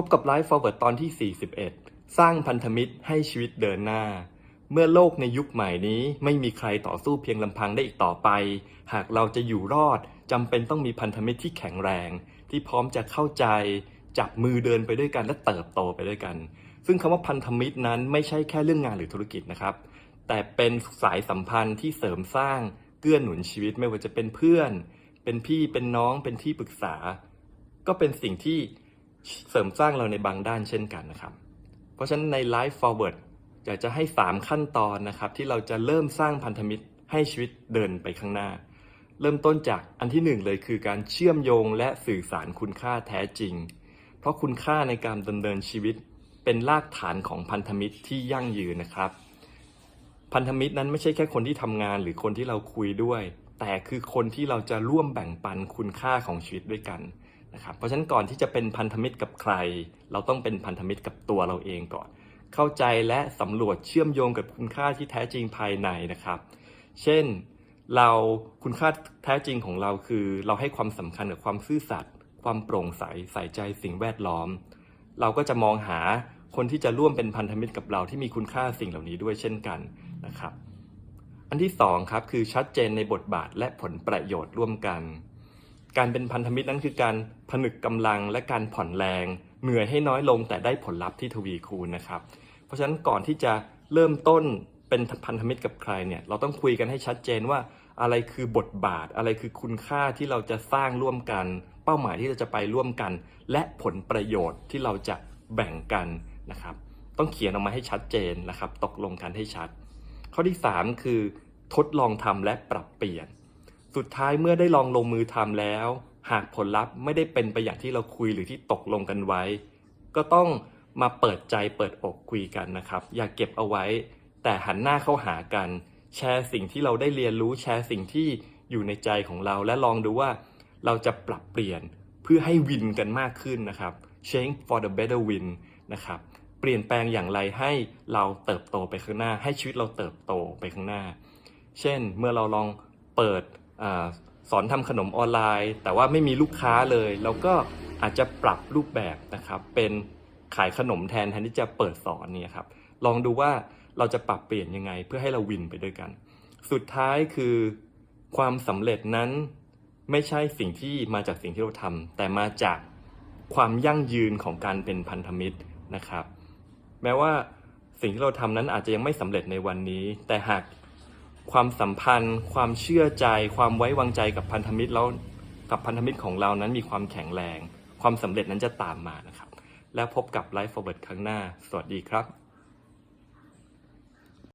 พบกับ Life Forward ตอนที่ 41 สร้างพันธมิตรให้ชีวิตเดินหน้า เมื่อโลกในยุคใหม่นี้ไม่มีใครต่อสู้เพียงลำพังได้อีกต่อไป หากเราจะอยู่รอดจำเป็นต้องมีพันธมิตรที่แข็งแรง ที่พร้อมจะเข้าใจ จับมือเดินไปด้วยกันและเติบโตไปด้วยกัน ซึ่งคำว่าพันธมิตรนั้นไม่ใช่แค่เรื่องงานหรือธุรกิจนะครับ แต่เป็นสายสัมพันธ์ที่เสริมสร้างเกื้อหนุนชีวิตไม่ว่าจะเป็นเพื่อน เป็นพี่เป็นน้องเป็นที่ปรึกษา ก็เป็นสิ่งที่ เสริมสร้างเราในบางด้านเช่นกันนะครับ เพราะฉะนั้นใน Life Forward อยากจะให้ 3 ขั้นตอนนะครับ ที่เราจะเริ่มสร้างพันธมิตรให้ชีวิตเดินไปข้างหน้า เริ่มต้นจากอันที่หนึ่งเลยคือการเชื่อมโยงและสื่อสารคุณค่าแท้จริง เพราะคุณค่าในการดำเนินชีวิต เป็นรากฐานของพันธมิตรที่ยั่งยืนนะครับ พันธมิตรนั้นไม่ใช่แค่คนที่ทำงานหรือคนที่เราคุยด้วย แต่คือคนที่เราจะร่วมแบ่งปันคุณค่าของชีวิตด้วยกัน นะครับเพราะฉะนั้นก่อนที่จะเป็นพันธมิตรกับใคร เราต้องเป็นพันธมิตรกับตัวเราเองก่อน เข้าใจและสำรวจเชื่อมโยงกับคุณค่าที่แท้จริงภายในนะครับ เช่นเราคุณค่าแท้จริงของเราคือ เราให้ความสำคัญกับความซื่อสัตย์ความโปร่งใสใส่ใจสิ่งแวดล้อม เราก็จะมองหาคนที่จะร่วมเป็นพันธมิตรกับเราที่มีคุณค่าสิ่งเหล่านี้ด้วยเช่นกันนะครับ อันที่สองครับคือชัดเจนในบทบาทและผลประโยชน์ร่วมกัน การเป็นพันธมิตรนั้นคือการผนึกกำลังและการผ่อนแรง เหนื่อยให้น้อยลงแต่ได้ผลลัพธ์ที่ทวีคูณนะครับ เพราะฉะนั้นก่อนที่จะเริ่มต้นเป็นพันธมิตรกับใครเนี่ยเราต้องคุยกันให้ชัดเจนว่าอะไรคือบทบาท อะไรคือคุณค่าที่เราจะสร้างร่วมกัน เป้าหมายที่เราจะไปร่วมกัน และผลประโยชน์ที่เราจะแบ่งกันนะครับ ต้องเขียนออกมาให้ชัดเจนนะครับ ตกลงกันให้ชัด ข้อที่ 3 คือ ทดลองทำและปรับเปลี่ยน สุดท้ายเมื่อได้ลองลงมือทำแล้ว หากผลลัพธ์ไม่ได้เป็นไปอย่างที่เราคุยหรือที่ตกลงกันไว้ ก็ต้องมาเปิดใจเปิดอกคุยกันนะครับ อย่าเก็บเอาไว้ แต่หันหน้าเข้าหากัน แชร์สิ่งที่เราได้เรียนรู้แชร์สิ่งที่อยู่ในใจของเรา และลองดูว่าเราจะปรับเปลี่ยนเพื่อให้วินกันมากขึ้นนะครับ change for the better win นะครับเปลี่ยนแปลงอย่างไรให้เราเติบโตไปข้างหน้า ให้ชีวิตเราเติบโตไปข้างหน้า เช่นเมื่อเราลองเปิด สอนทำขนมออนไลน์ แต่ว่าไม่มีลูกค้าเลย เราก็อาจจะปรับรูปแบบนะครับ เป็นขายขนมแทนแทนที่จะเปิดสอนเนี่ยครับลองดูว่าเราจะปรับเปลี่ยนยังไงเพื่อให้เราวินไปด้วยกัน สุดท้ายคือความสำเร็จนั้นไม่ใช่สิ่งที่มาจากสิ่งที่เราทำแต่มาจากความยั่งยืนของการเป็นพันธมิตรนะครับ แม้ว่าสิ่งที่เราทำนั้นอาจจะยังไม่สำเร็จในวันนี้ แต่หาก ความสัมพันธ์ ความเชื่อใจ ความไว้วางใจกับพันธมิตรแล้วกับพันธมิตรของเรานั้นมีความแข็งแรง ความสำเร็จนั้นจะตามมานะครับ แล้วพบกับไลฟ์ฟอร์เวิร์ดครั้งหน้า สวัสดีครับ